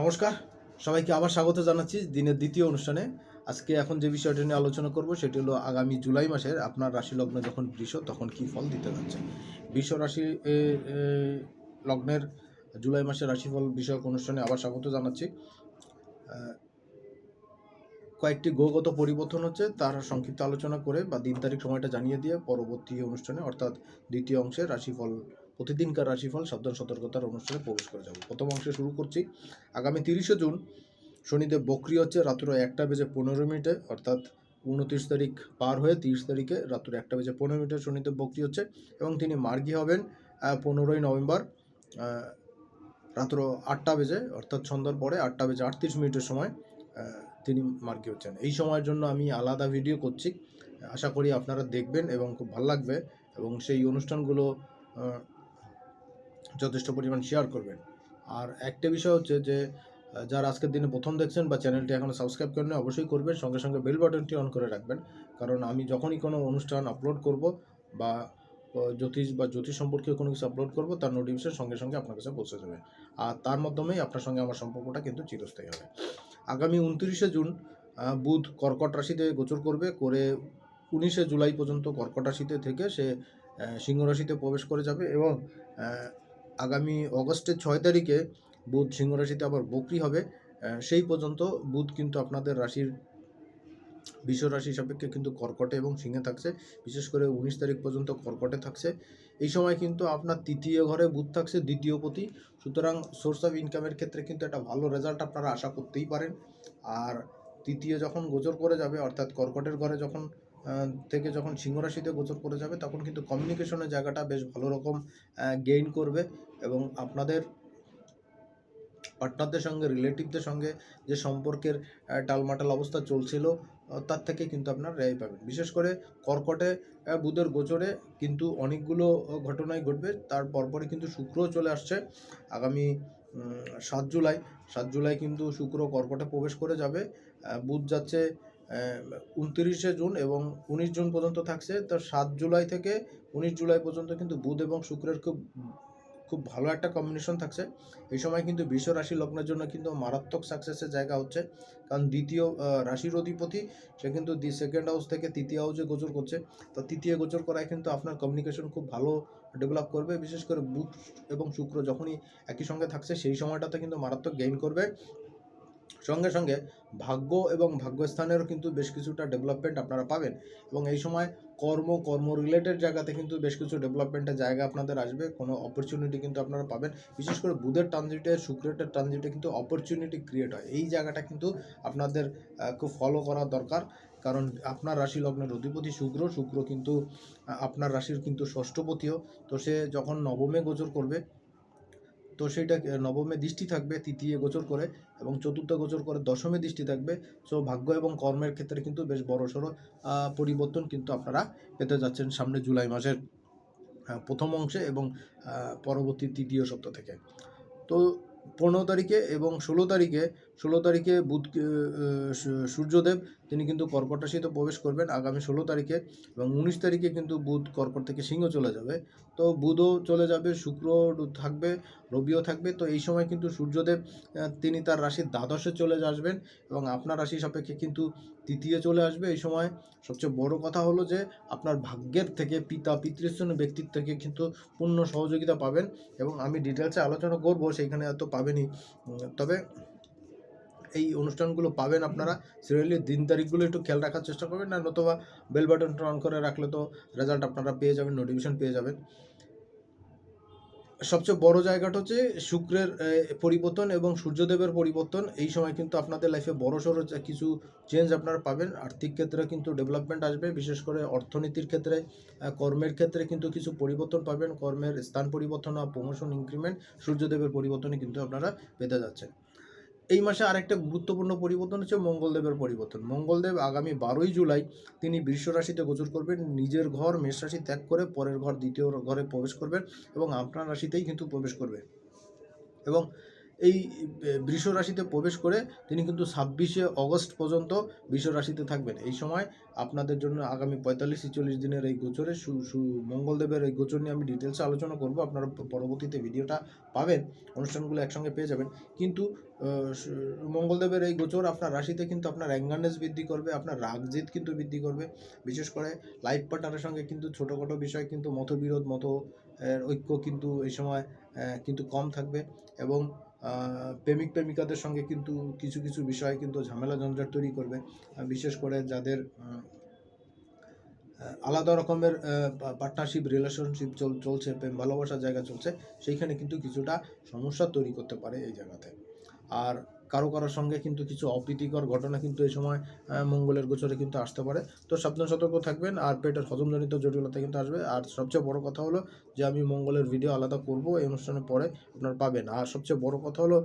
নমস্কার, সবাইকে আবার স্বাগত জানাচ্ছি দিনের দ্বিতীয় অনুষ্ঠানে। আজকে এখন যে বিষয়টা নিয়ে আলোচনা করব সেটি হলো আগামী জুলাই মাসের আপনার রাশি লগ্ন যখন বৃষ, তখন কি ফল দিতে যাচ্ছে? বৃষ রাশি লগ্নের জুলাই মাসের রাশিফল বিষয়ক অনুষ্ঠানে আবার স্বাগত জানাচ্ছি। কয়েকটি গোগত পরিবর্তন হচ্ছে, তার সংক্ষিপ্ত আলোচনা করে বা দিন তারিখ সময়টা জানিয়ে দিয়ে পরবর্তী অনুষ্ঠানে অর্থাৎ দ্বিতীয় অংশে রাশিফল প্রতিদিনকার রাশিফল সাবধান সতর্কতার অনুষ্ঠানে প্রবেশ করে যাব। প্রথম অংশে শুরু করছি। আগামী তিরিশে জুন শনিদেব বক্রি হচ্ছে রাত্র একটা বেজে পনেরো মিনিটে, অর্থাৎ উনত্রিশ তারিখ পার হয়ে তিরিশ তারিখে রাত্র একটা বেজে পনেরো মিনিটে শনিদেব বক্রি হচ্ছে এবং তিনি মার্গী হবেন পনেরোই নভেম্বর রাত্র আটটা বেজে, অর্থাৎ সন্ধ্যার পরে আটটা বেজে আটত্রিশ মিনিটের সময় তিনি মার্গী হচ্ছেন। এই সময়ের জন্য আমি আলাদা ভিডিও করছি। আশা করি আপনারা দেখবেন এবং খুব ভালো লাগবে এবং সেই অনুষ্ঠানগুলো যথেষ্ট পরিমাণ শেয়ার করবেন। আর একটা বিষয় হচ্ছে যে যারা আজকের দিনে প্রথম দেখছেন বা চ্যানেলটি এখনও সাবস্ক্রাইব করেন অবশ্যই করবেন। সঙ্গে সঙ্গে বেল বাটনটি অন করে রাখবেন। কারণ আমি যখনই কোনো অনুষ্ঠান আপলোড করব বা জ্যোতিষ বা জ্যোতিষ সম্পর্কে কোনো কিছু আপলোড করব, তার নোটিফিকেশন সঙ্গে সঙ্গে আপনার কাছে পৌঁছে যাবে। আর তার মাধ্যমেই আপনার সঙ্গে আমার সম্পর্কটা কিন্তু চিরস্থায়ী হবে। আগামী উনত্রিশে জুন বুধ কর্কট রাশিতে গোচর করবে। করে উনিশে জুলাই পর্যন্ত কর্কট রাশিতে থেকে সে সিংহ রাশিতে প্রবেশ করে যাবে এবং আগামী অগস্টের ছয় তারিখে বুধ সিংহ রাশিতে আবার বকরি হবে। সেই পর্যন্ত বুধ কিন্তু আপনাদের রাশির বিশ্ব রাশি সাপেক্ষে কিন্তু কর্কটে এবং সিংহে থাকছে। বিশেষ করে উনিশ তারিখ পর্যন্ত কর্কটে থাকছে। এই সময় কিন্তু আপনার তৃতীয় ঘরে বুধ থাকছে, দ্বিতীয় পতি। সুতরাং সোর্স অফ ইনকামের ক্ষেত্রে কিন্তু একটা ভালো রেজাল্ট আপনারা আশা করতেই পারেন। আর তৃতীয় যখন গোচর করে যাবে, অর্থাৎ কর্কটের ঘরে যখন থেকে যখন সিংহ রাশিতে গোচর করে যাবে, তখন কিন্তু কমিউনিকেশনের জায়গাটা বেশ ভালো রকম গেইন করবে এবং আপনাদের পার্টনারদের সঙ্গে রিলেটিভদের সঙ্গে যে সম্পর্কের টালমাটাল অবস্থা চলছিল তার থেকে কিন্তু আপনার রেহাই পাবেন। বিশেষ করে কর্কটে বুধের গোচরে কিন্তু অনেকগুলো ঘটনাই ঘটবে। তার পরপরই কিন্তু শুক্রও চলে আসছে। আগামী সাত জুলাই সাত জুলাই কিন্তু শুক্র কর্কটে প্রবেশ করে যাবে। বুধ যাচ্ছে উনত্রিশে জুন এবং উনিশ জুন পর্যন্ত থাকছে। তো সাত জুলাই থেকে উনিশ জুলাই পর্যন্ত কিন্তু বুধ এবং শুক্রের খুব খুব ভালো একটা কম্বিনেশন থাকছে। এই সময় কিন্তু বিশ্ব রাশি লগ্নের জন্য কিন্তু মারাত্মক সাকসেসের জায়গা হচ্ছে। কারণ দ্বিতীয় রাশির অধিপতি, সে কিন্তু দি সেকেন্ড হাউস থেকে তৃতীয় হাউসে গোচর করছে। তো তৃতীয় গোচর করায় কিন্তু আপনার কমিউনিকেশন খুব ভালো ডেভেলপ করবে। বিশেষ করে বুধ এবং শুক্র যখনই একই সঙ্গে থাকছে, সেই সময়টাতে কিন্তু মারাত্মক গেইন করবে। সঙ্গে সঙ্গে ভাগ্য এবং ভাগ্যস্থানেরও কিন্তু বেশ কিছুটা ডেভেলপমেন্ট আপনারা পাবেন। এবং এই সময় কর্ম কর্ম রিলেটেড জায়গাতে কিন্তু বেশ কিছু ডেভেলপমেন্টের জায়গা আপনাদের আসবে। কোনো অপরচুনিটি কিন্তু আপনারা পাবেন। বিশেষ করে বুধের ট্রানজিটে শুক্রের ট্রানজিটে কিন্তু অপরচুনিটি ক্রিয়েট হয়। এই জায়গাটা কিন্তু আপনাদের খুব ফলো করা দরকার। কারণ আপনার রাশি লগ্নের অধিপতি শুক্র শুক্র কিন্তু আপনার রাশির কিন্তু ষষ্ঠপতিও। তো সে যখন নবমে গোচর করবে তো সেটা নবমে দৃষ্টি থাকবে তৃতীয় গোচর করে এবং চতুর্থ গোচর করে দশমে দৃষ্টি থাকবে। সো ভাগ্য এবং কর্মের ক্ষেত্রে কিন্তু বেশ বড়সড় সড়ো পরিবর্তন কিন্তু আপনারা পেতে যাচ্ছেন সামনে জুলাই মাসের প্রথম অংশে এবং পরবর্তী তৃতীয় সপ্তাহ থেকে। তো পনেরো তারিখে এবং ষোলো তারিখে ষোলো তারিখে বুধ সূর্যদেব, তিনি কিন্তু কর্কট রাশিতে প্রবেশ করবেন আগামী ষোলো তারিখে এবং উনিশ তারিখে কিন্তু বুধ কর্কট থেকে সিংহ চলে যাবে। তো বুধও চলে যাবে শুক্র থাকবে, রবিও থাকবে। তো এই সময় কিন্তু সূর্যদেব তিনি তার রাশির দ্বাদশে চলে আসবেন এবং আপনার রাশি সাপেক্ষে কিন্তু তৃতীয় চলে আসবে। এই সময় সবচেয়ে বড় কথা হলো যে, আপনার ভাগ্যের থেকে পিতা, পিতৃস্থান ব্যক্তির থেকে কিন্তু পূর্ণ সহযোগিতা পাবেন এবং আমি ডিটেলসে আলোচনা করব, সেইখানে এত পাবেনই। তবে এই অনুষ্ঠানগুলো পাবেন আপনারা। সিরিয়ালি দিন তারিখগুলো একটু খেয়াল রাখার চেষ্টা করবেন। না নতুবা বেল বাটনটা অন করে রাখলে তো রেজাল্ট আপনারা পেয়ে যাবেন নোটিফিকেশন পেয়ে যাবেন। সবচেয়ে বড় জায়গাটা হচ্ছে শুক্রের পরিবর্তন এবং সূর্যদেবের পরিবর্তন। এই সময় কিন্তু আপনাদের লাইফে বড় সড়ো কিছু চেঞ্জ আপনারা পাবেন। আর্থিক ক্ষেত্রে কিন্তু ডেভেলপমেন্ট আসবে, বিশেষ করে অর্থনীতির ক্ষেত্রে কর্মের ক্ষেত্রে কিন্তু কিছু পরিবর্তন পাবেন। কর্মের স্থান পরিবর্তন বা প্রমোশন ইনক্রিমেন্ট সূর্যদেবের পরিবর্তনে কিন্তু আপনারা পেতে যাচ্ছেন। এই মাসে আরেকটা গুরুত্বপূর্ণ পরিবর্তন হচ্ছে মঙ্গলদেবের পরিবর্তন। মঙ্গলদেব আগামী বারোই জুলাই তিনি বৃষ রাশিতে গোচর করবেন, নিজের ঘর মেষ রাশি ত্যাগ করে পরের ঘর দ্বিতীয় ঘরে প্রবেশ করবেন এবং আপনার রাশিতেই কিন্তু প্রবেশ করবে। এবং এই বৃষ রাশিতে প্রবেশ করে তিনি কিন্তু ছাব্বিশে অগস্ট পর্যন্ত বৃষ রাশিতে থাকবেন। এই সময় আপনাদের জন্য আগামী পঁয়তাল্লিশ, ছেচল্লিশ দিনের এই গোচরে মঙ্গলদেবের এই গোচর নিয়ে আমি ডিটেলসে আলোচনা করব। আপনারা পরবর্তীতে ভিডিওটা পাবেন, অনুষ্ঠানগুলো একসঙ্গে পেয়ে যাবেন। কিন্তু মঙ্গলদেবের এই গোচর আপনার রাশিতে কিন্তু আপনার অ্যাঙ্গারনেস বৃদ্ধি করবে, আপনার রাগজিৎ কিন্তু বৃদ্ধি করবে। বিশেষ করে লাইফ পার্টনারের সঙ্গে কিন্তু ছোটোখাটো বিষয় কিন্তু মতবিরোধ মত ঐক্য কিন্তু এই সময় কিন্তু কম থাকবে। এবং প্রেমিক প্রেমিকাদের সঙ্গে কিন্তু কিছু কিছু বিষয় কিন্তু ঝামেলা ঝঞ্ঝাট তৈরি করবে। বিশেষ করে যাদের আলাদা রকমের পার্টনারশিপ রিলেশনশিপ চলছে, প্রেম, ভালোবাসার জায়গা চলছে, সেইখানে কিন্তু কিছুটা সমস্যা তৈরি করতে পারে এই জায়গাতে। আর কারও কারোর সঙ্গে কিন্তু কিছু অপ্রীতিকর ঘটনা কিন্তু এই সময় মঙ্গলের গোচরে কিন্তু আসতে পারে। তো সাবধান সতর্ক থাকবেন আর পেটের হজমজনিত জটিলতা কিন্তু আসবে। আর সবচেয়ে বড় কথা হলো যে আমি মঙ্গলের ভিডিও আলাদা করব, এই অনুষ্ঠানের পরে আপনারা পাবেন। আর সবচেয়ে বড় কথা হলো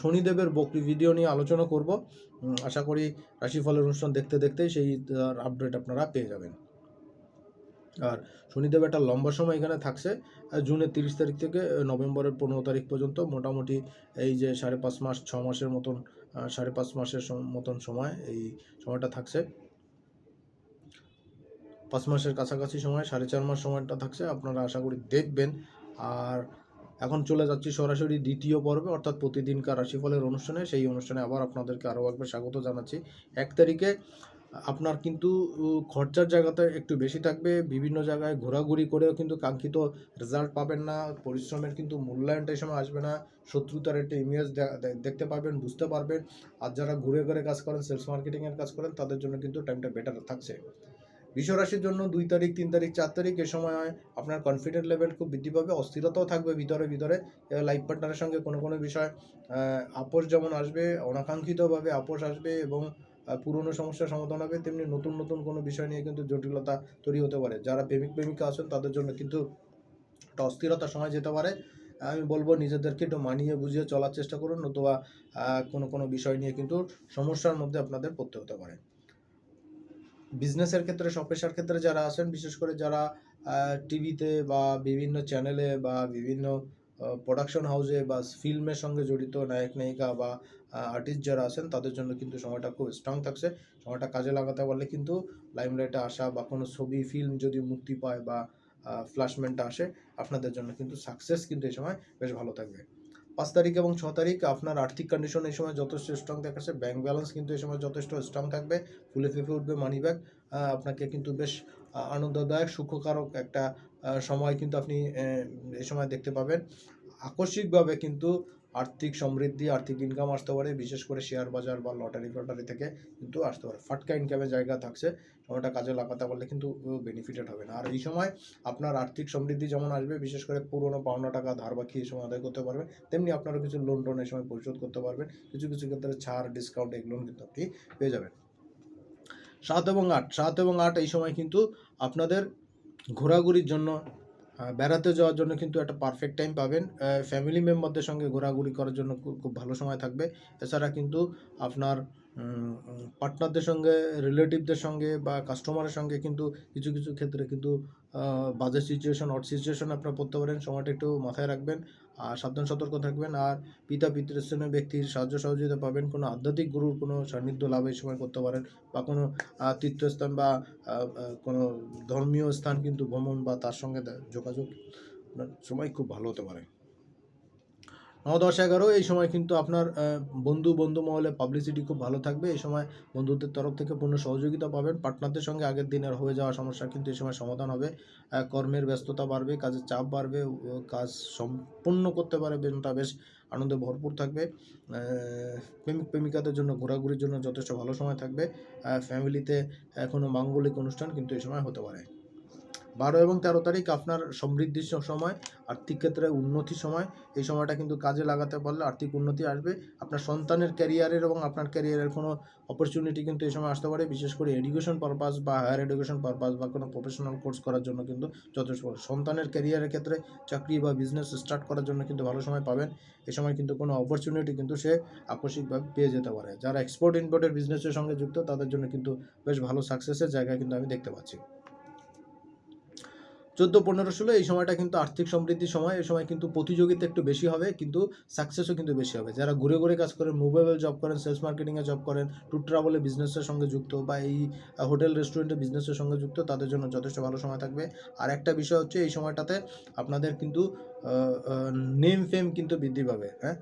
শনিদেবের বকরি ভিডিও নিয়ে আলোচনা করব। আশা করি রাশিফলের অনুষ্ঠান দেখতে দেখতেই সেই আপডেট আপনারা পেয়ে যাবেন। আর শনিদেব একটা লম্বা সময় এখানে থাকছে জুনের তিরিশ তারিখ থেকে নভেম্বরের পনেরো তারিখ পর্যন্ত মোটামুটি এই যে সাড়ে পাঁচ মাস, ছ মাসের মতন সাড়ে পাঁচ মাসের মতন সময় এই সময়টা থাকছে। পাঁচ মাসের কাছাকাছি সময়, সাড়ে চার মাস সময়টা থাকছে, আপনারা আশা করি দেখবেন। আর এখন চলে যাচ্ছি সরাসরি দ্বিতীয় পর্বে, অর্থাৎ প্রতিদিনকার রাশিফলের অনুষ্ঠানে। সেই অনুষ্ঠানে আবার আপনাদেরকে আরও একবার স্বাগত জানাচ্ছি। এক তারিখে আপনার কিন্তু খরচার জায়গাতে একটু বেশি থাকবে। বিভিন্ন জায়গায় ঘোরাঘুরি করেও কিন্তু কাঙ্ক্ষিত রেজাল্ট পাবেন না। পরিশ্রমের কিন্তু মূল্যায়নটা এই সময় আসবে না। শত্রুতার একটা ইমেজ দেখতে পারবেন, বুঝতে পারবেন। আর যারা ঘুরে ঘুরে কাজ করেন সেলস মার্কেটিংয়ের কাজ করেন, তাদের জন্য কিন্তু টাইমটা বেটার থাকছে। বিশ্বরাশির জন্য দুই তারিখ, তিন তারিখ, চার তারিখ এ সময় আপনার কনফিডেন্ট লেভেল খুব বৃদ্ধি পাবে। অস্থিরতাও থাকবে ভিতরে ভিতরে। লাইফ পার্টনারের সঙ্গে কোনো কোনো বিষয় আপোষ যেমন আসবে, অনাকাঙ্ক্ষিতভাবে আপোষ আসবে এবং পুরনো সমস্যার সমাধান হবে, তেমনি নতুন নতুন কোনো বিষয় নিয়ে কিন্তু জটিলতা তৈরি হতে পারে। যারা প্রেমিক, প্রেমিকা আছেন, তাদের জন্য কিন্তু একটা অস্থিরতার সময় যেতে পারে। আমি বলব নিজেদেরকে একটু মানিয়ে বুঝিয়ে চলার চেষ্টা করুন, নতুবা কোনো কোনো বিষয় নিয়ে কিন্তু সমস্যার মধ্যে আপনাদের পড়তে হতে পারে। বিজনেসের ক্ষেত্রে সপেশার ক্ষেত্রে যারা আছেন, বিশেষ করে যারা টিভিতে বা বিভিন্ন চ্যানেলে বা বিভিন্ন প্রোডাকশন হাউসে বা ফিল্মের সঙ্গে জড়িত নায়ক, নায়িকা বা আর্টিস্ট যারা আছেন, তাদের জন্য কিন্তু সময়টা খুব স্ট্রং থাকছে। সময়টা কাজে লাগাতে পারলে কিন্তু লাইমলাইটে আসা বা কোনো ছবি ফিল্ম যদি মুক্তি পায় বা ফ্ল্যাশমেন্টটা আসে, আপনাদের জন্য কিন্তু সাকসেস কিন্তু এই সময় বেশ ভালো থাকবে। পাঁচ তারিখ এবং ছ তারিখ আপনার আর্থিক কন্ডিশন এই সময় যথেষ্ট স্ট্রং দেখাচ্ছে ব্যাংক ব্যালেন্স কিন্তু এই সময় যথেষ্ট স্ট্রং থাকবে, ফুলে ফেঁপে উঠবে মানি ব্যাগ আপনাকে কিন্তু বেশ আনন্দদায়ক, সুখকারক একটা সময় কিন্তু আপনি এই সময় দেখতে পাবেন। আকস্মিকভাবে কিন্তু আর্থিক সমৃদ্ধি, আর্থিক ইনকাম আসতে পারে, বিশেষ করে শেয়ার বাজার বা লটারি ফটারি থেকে কিন্তু আসতে পারে। ফাটকা ইনকামের জায়গা থাকছে, সময়টা কাজে লাগাতে পারলে কিন্তু বেনিফিটেড হবে না। আর এই সময় আপনার আর্থিক সমৃদ্ধি যেমন আসবে, বিশেষ করে পুরোনো পাওনা টাকা, ধার বাকি এই সময় আদায় করতে পারবেন, তেমনি আপনারা কিছু লোন টোন এই সময় পরিশোধ করতে পারবেন। কিছু কিছু ক্ষেত্রে ছাড় ডিসকাউন্ট এগুলো কিন্তু আপনি পেয়ে যাবেন। সাত এবং আট, সাত এবং আট এই সময় কিন্তু আপনাদের ঘোরাঘুরির জন্য বেড়াতে যাওয়ার জন্য কিন্তু একটা পারফেক্ট টাইম পাবেন। ফ্যামিলি মেম্বারদের সঙ্গে ঘোরাঘুরি করার জন্য খুব ভালো সময় থাকবে। এছাড়া কিন্তু আপনার পার্টনারদের সঙ্গে রিলেটিভদের সঙ্গে বা কাস্টমারের সঙ্গে কিন্তু কিছু কিছু ক্ষেত্রে কিন্তু বাজে সিচুয়েশন অট সিচুয়েশন আপনার পড়তে পারেন। সময়টা একটু মাথায় রাখবেন। আর সাবধান, সতর্ক থাকবেন। আর পিতা, পিতৃস্থানীয় ব্যক্তির সাহায্য, সহযোগিতা পাবেন। কোনো আধ্যাত্মিক গুরুর কোনো সান্নিধ্য লাভ এই সময় করতে পারেন বা কোনো তীর্থস্থান বা কোনো ধর্মীয় স্থান কিন্তু ভ্রমণ বা তার সঙ্গে যোগাযোগ সময় খুব ভালো হতে পারে। ন দশ এগারো, এই সময় কিন্তু আপনার বন্ধু বন্ধু মহলে পাবলিসিটি খুব ভালো থাকবে। এই সময় বন্ধুদের তরফ থেকে পূর্ণ সহযোগিতা পাবেন। পার্টনারদের সঙ্গে আগের দিনের হয়ে যাওয়া সমস্যা কিন্তু এই সময় সমাধান হবে। কর্মের ব্যস্ততা বাড়বে, কাজের চাপ বাড়বে কাজ সম্পূর্ণ করতে পারে বেনটা বেশ আনন্দে ভরপুর থাকবে। প্রেমিক প্রেমিকাদের জন্য, ঘোরাঘুরির জন্য যথেষ্ট ভালো সময় থাকবে। ফ্যামিলিতে কোনো মাঙ্গলিক অনুষ্ঠান কিন্তু এই সময় হতে পারে। বারো এবং তেরো তারিখ আপনার সমৃদ্ধির সময়, আর্থিক ক্ষেত্রে উন্নতি সময়, এই সময়টা কিন্তু কাজে লাগাতে পারলে আর্থিক উন্নতি আসবে। আপনার সন্তানের ক্যারিয়ারের এবং আপনার ক্যারিয়ারের কোনো অপরচুনিটি কিন্তু এই সময় আসতে পারে। বিশেষ করে এডুকেশন পারপাস বা হায়ার এডুকেশন পারপাস বা কোনো প্রফেশনাল কোর্স করার জন্য কিন্তু যথেষ্ট সন্তানের ক্যারিয়ারের ক্ষেত্রে চাকরি বা বিজনেস স্টার্ট করার জন্য কিন্তু ভালো সময় পাবেন। এই সময় কিন্তু কোনো অপরচুনিটি কিন্তু সে আকস্মিকভাবে পেয়ে যেতে পারে। যারা এক্সপোর্ট ইম্পোর্টের বিজনেসের সঙ্গে যুক্ত, তাদের জন্য কিন্তু বেশ ভালো সাকসেসের জায়গা কিন্তু আমি দেখতে পাচ্ছি। চোদ্দ পনেরো ষোলো এই সময়টা কিন্তু আর্থিক সমৃদ্ধির সময়, এই সময় কিন্তু প্রতিযোগিতা একটু বেশি হবে, কিন্তু সাকসেসও কিন্তু বেশি হবে। যারা ঘুরে ঘুরে কাজ করেন মোবাইল জব করেন সেলস মার্কেটিংয়ে জব করেন ট্যুর ট্রাভেলে বিজনেসের সঙ্গে যুক্ত বা এই হোটেল রেস্টুরেন্টে বিজনেসের সঙ্গে যুক্ত, তাদের জন্য যথেষ্ট ভালো সময় থাকবে। আর একটা বিষয় হচ্ছে, এই সময়টাতে আপনাদের কিন্তু নেম ফেম কিন্তু বৃদ্ধি পাবে হ্যাঁ?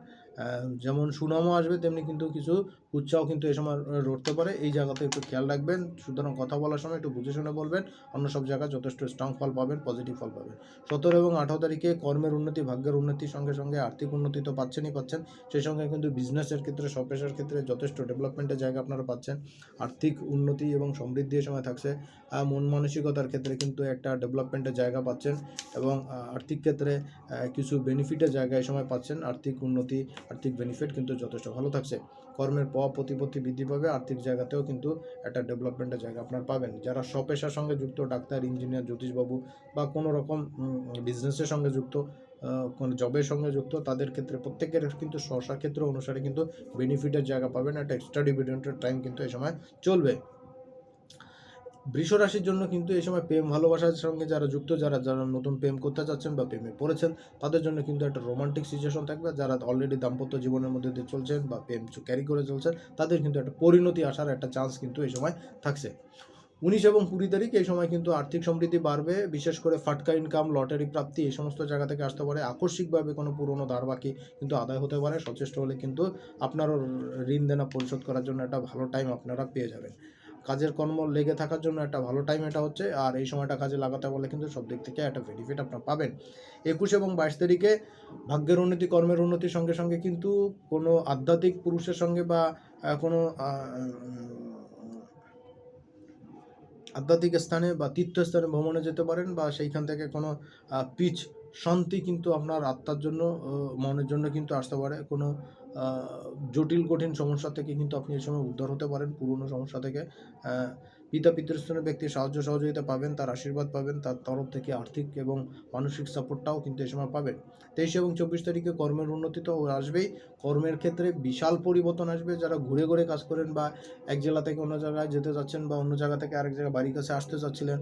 যেমন সুনামও আসবে, তেমনি কিন্তু কিছু উৎসাহ কিন্তু এই সময় রড়তে পারে। এই জায়গাতে একটু খেয়াল রাখবেন। সুতরাং কথা বলার সময় একটু বুঝে শুনে বলবেন। অন্য সব জায়গায় যথেষ্ট স্ট্রং ফল পাবেন পজিটিভ ফল পাবেন। সতেরো এবং আঠারো তারিখে কর্মের উন্নতি, ভাগ্যের উন্নতির সঙ্গে সঙ্গে আর্থিক উন্নতি তো পাচ্ছেনই পাচ্ছেন। সেই সঙ্গে কিন্তু বিজনেসের ক্ষেত্রে সপেশার ক্ষেত্রে যথেষ্ট ডেভেলপমেন্টের জায়গা আপনারা পাচ্ছেন। আর্থিক উন্নতি এবং সমৃদ্ধি সময় থাকছে। মন মানসিকতার ক্ষেত্রে কিন্তু একটা ডেভেলপমেন্টের জায়গা পাচ্ছেন এবং আর্থিক ক্ষেত্রে কিছু বেনিফিটের জায়গা এই সময় পাচ্ছেন। আর্থিক উন্নতি, আর্থিক বেনিফিট কিন্তু যথেষ্ট ভালো থাকছে। কর্মের পাওয়া প্রতিপত্তি বৃদ্ধি পাবে, আর্থিক জায়গাতেও কিন্তু একটা ডেভেলপমেন্টের জায়গা আপনার পাবেন। যারা স্বপেশার সঙ্গে যুক্ত, ডাক্তার ইঞ্জিনিয়ার জ্যোতিষবাবু বা কোনো রকম বিজনেসের সঙ্গে যুক্ত কোন জবের সঙ্গে যুক্ত, তাদের ক্ষেত্রে প্রত্যেকের কিন্তু স্বশা ক্ষেত্র অনুসারে কিন্তু বেনিফিটের জায়গা পাবেন। একটা এক্সট্রা ডিভিডেন্টের টাইম কিন্তু এই সময় চলবে। বৃষ রাশির জন্য কিন্তু এই সময় প্রেম ভালোবাসার সঙ্গে যারা যুক্ত, যারা যারা নতুন প্রেম করতে চাচ্ছেন বা প্রেমে পড়েছেন, তাদের জন্য কিন্তু একটা রোমান্টিক সিচুয়েশন থাকবে। যারা অলরেডি দাম্পত্য জীবনের মধ্যে দিয়ে চলছেন বা প্রেম ক্যারি করে চলছেন, তাদের কিন্তু একটা পরিণতি আসার একটা চান্স কিন্তু এই সময় থাকছে। উনিশ এবং কুড়ি তারিখ এই সময় কিন্তু আর্থিক সমৃদ্ধি বাড়বে, বিশেষ করে ফাটকা ইনকাম লটারি প্রাপ্তি এই সমস্ত জায়গা থেকে আসতে পারে। আকস্মিকভাবে কোনো পুরনো ধার বাকি কিন্তু আদায় হতে পারে। সচেষ্ট হলে কিন্তু আপনারও ঋণ দেনা পরিশোধ করার জন্য একটা ভালো টাইম আপনারা পেয়ে যাবেন। কাজের কর্ম লেগে থাকার জন্য একটা ভালো টাইম এটা হচ্ছে। আর এই সময়টা কাজে লাগাতে বলে কিন্তু সব দিক থেকে একটা বেনিফিট আপনার পাবেন। একুশ এবং বাইশ তারিখে ভাগ্যের উন্নতি, কর্মের উন্নতির সঙ্গে সঙ্গে কিন্তু কোনো আধ্যাত্মিক পুরুষের সঙ্গে বা কোনো আধ্যাত্মিক স্থানে বা তীর্থস্থানে ভ্রমণে যেতে পারেন বা সেইখান থেকে কোনো পিচ শান্তি কিন্তু আপনার আত্মার জন্য মনের জন্য কিন্তু আসতে পারে। কোনো জটিল, কঠিন সমস্যা থেকে কিন্তু আপনি এই সময় উদ্ধার হতে পারেন, পুরনো সমস্যা থেকে। পিতা পিতৃস্থানীয় ব্যক্তি সাহায্য সহযোগিতা পাবেন, তার আশীর্বাদ পাবেন, তার তরফ থেকে আর্থিক এবং মানসিক সাপোর্টটাও কিন্তু এ সময় পাবেন। তেইশ এবং চব্বিশ তারিখে কর্মের উন্নতি তো আসবেই। কর্মের ক্ষেত্রে বিশাল পরিবর্তন আসবে। যারা ঘুরে ঘুরে কাজ করেন বা এক জেলা থেকে অন্য জায়গায় যেতে যাচ্ছেন বা অন্য জায়গা থেকে আরেক জায়গায় বাড়ির কাছে আসতে চাচ্ছিলেন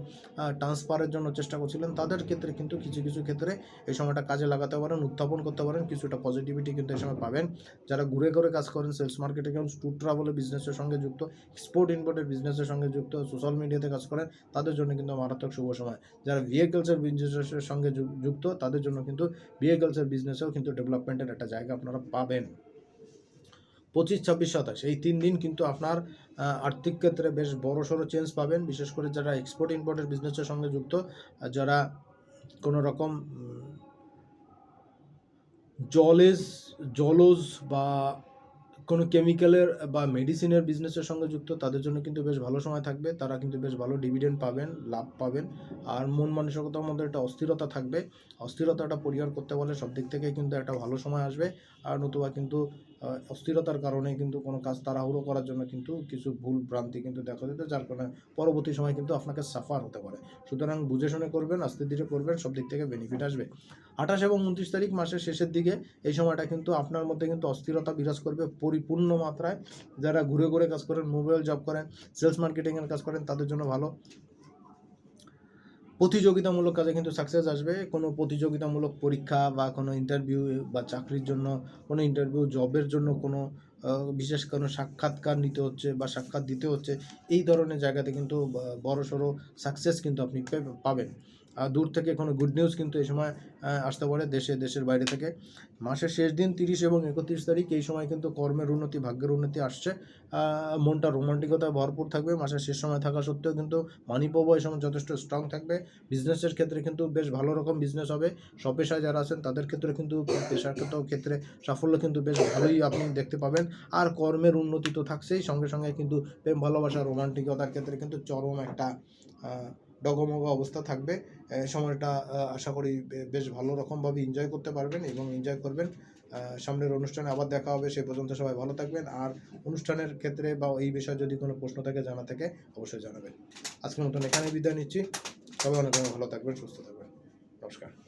ট্রান্সফারের জন্য চেষ্টা করছিলেন, তাদের ক্ষেত্রে কিন্তু কিছু কিছু ক্ষেত্রে এই সময়টা কাজে লাগাতে পারেন, উত্থাপন করতে পারেন, কিছুটা পজিটিভিটি কিন্তু এই সময় পাবেন। যারা ঘুরে ঘুরে কাজ করেন সেলস মার্কেটিং ট্যুর ট্রাভেলের বিজনেসের সঙ্গে যুক্ত এক্সপোর্ট ইম্পোর্টের বিজনেসের সঙ্গে যুক্ত সোশ্যাল মিডিয়াতে কাজ করেন, তাদের জন্য কিন্তু মারাত্মক শুভ সময়। যারা ভেহিকেলসের বিজনেসের সঙ্গে যুক্ত, তাদের জন্য কিন্তু ভেহিকেলসের বিজনেসেও কিন্তু ডেভেলপমেন্টের একটা জায়গা আপনারা পাবেন। পঁচিশ, ছাব্বিশ, সাতাশ, এই তিন দিন কিন্তু আপনার আর্থিক ক্ষেত্রে বেশ বড় সড়ো চেঞ্জ পাবেন। বিশেষ করে যারা এক্সপোর্ট ইম্পোর্টের বিজনেসের সঙ্গে যুক্ত যারা কোনো রকম জলেজ, জলজ বা কোনো কেমিক্যালের বা মেডিসিনের বিজনেসের সঙ্গে যুক্ত, তাদের জন্য কিন্তু বেশ ভালো সময় থাকবে। তারা কিন্তু বেশ ভালো ডিভিডেন্ড পাবেন, লাভ পাবেন। আর মন মানসিকতার মধ্যে একটা অস্থিরতা থাকবে। অস্থিরতাটা পরিহার করতে পারলে সব দিক থেকে কিন্তু একটা ভালো সময় আসবে। আর নতুবা কিন্তু অস্থিরতার কারণে কিন্তু কোনো কাজ তাড়াহুড়ো করার জন্য কিন্তু কিছু ভুল ভ্রান্তি কিন্তু দেখা যেতে যার কারণে পরবর্তী সময় কিন্তু আপনাকে সাফার হতে পারে। সুতরাং বুঝে শুনে করবেন, আস্তে ধীরে করবেন, সব দিক থেকে বেনিফিট আসবে। আঠাশ এবং উনত্রিশ তারিখ মাসের শেষের দিকে এই সময়টা কিন্তু আপনার মধ্যে কিন্তু অস্থিরতা বিরাজ করবে পরিপূর্ণ মাত্রায়। যারা ঘুরে ঘুরে কাজ করেন মোবাইল জব করেন সেলস মার্কেটিংয়ের কাজ করেন, তাদের জন্য ভালো। প্রতিযোগিতামূলক কাজে কিন্তু সাকসেস আসবে। কোনো প্রতিযোগিতামূলক পরীক্ষা বা কোনো ইন্টারভিউ বা চাকরির জন্য, কোনো ইন্টারভিউ জবের জন্য কোনো বিশেষ কোনো সাক্ষাৎকার নিতে হচ্ছে বা সাক্ষাৎ দিতে হচ্ছে, এই ধরনের জায়গাতে কিন্তু বড় সড়ো সাকসেস কিন্তু আপনি পাবেন। দূর থেকে কোনো গুড নিউজ কিন্তু এই সময় আসতে পারে দেশে, দেশের বাইরে থেকে। মাসের শেষ দিন তিরিশ এবং একত্রিশ তারিখ, এই সময় কিন্তু কর্মের উন্নতি, ভাগ্যের উন্নতি আসছে। মনটা রোমান্টিকতায় ভরপুর থাকবে। মাসের শেষ সময় থাকা সত্ত্বেও কিন্তু মানি পাবো এই সময় যথেষ্ট স্ট্রং থাকবে। বিজনেসের ক্ষেত্রে কিন্তু বেশ ভালো রকম বিজনেস হবে। স্বপেশায় যারা আছেন, তাদের ক্ষেত্রে কিন্তু পেশাগত ক্ষেত্রে সাফল্য কিন্তু বেশ ভালোই আপনি দেখতে পাবেন। আর কর্মের উন্নতি তো থাকছেই, সঙ্গে সঙ্গে কিন্তু প্রেম, ভালোবাসা, রোমান্টিকতার ক্ষেত্রে কিন্তু চরম একটা ডগমগ অবস্থা থাকবে সময়টা আশা করি বেশ ভালো রকমভাবে এনজয় করতে পারবেন এবং এনজয় করবেন। সামনের অনুষ্ঠানে আবার দেখা হবে, সে পর্যন্ত সবাই ভালো থাকবেন। আর অনুষ্ঠানের ক্ষেত্রে বা এই বিষয়ে যদি কোনো প্রশ্ন থাকে, জানা থাকে, অবশ্যই জানাবেন। আজকের মতন এখানে বিদায় নিচ্ছি। সবাই অনেক ভালো থাকবেন, সুস্থ থাকবেন। নমস্কার।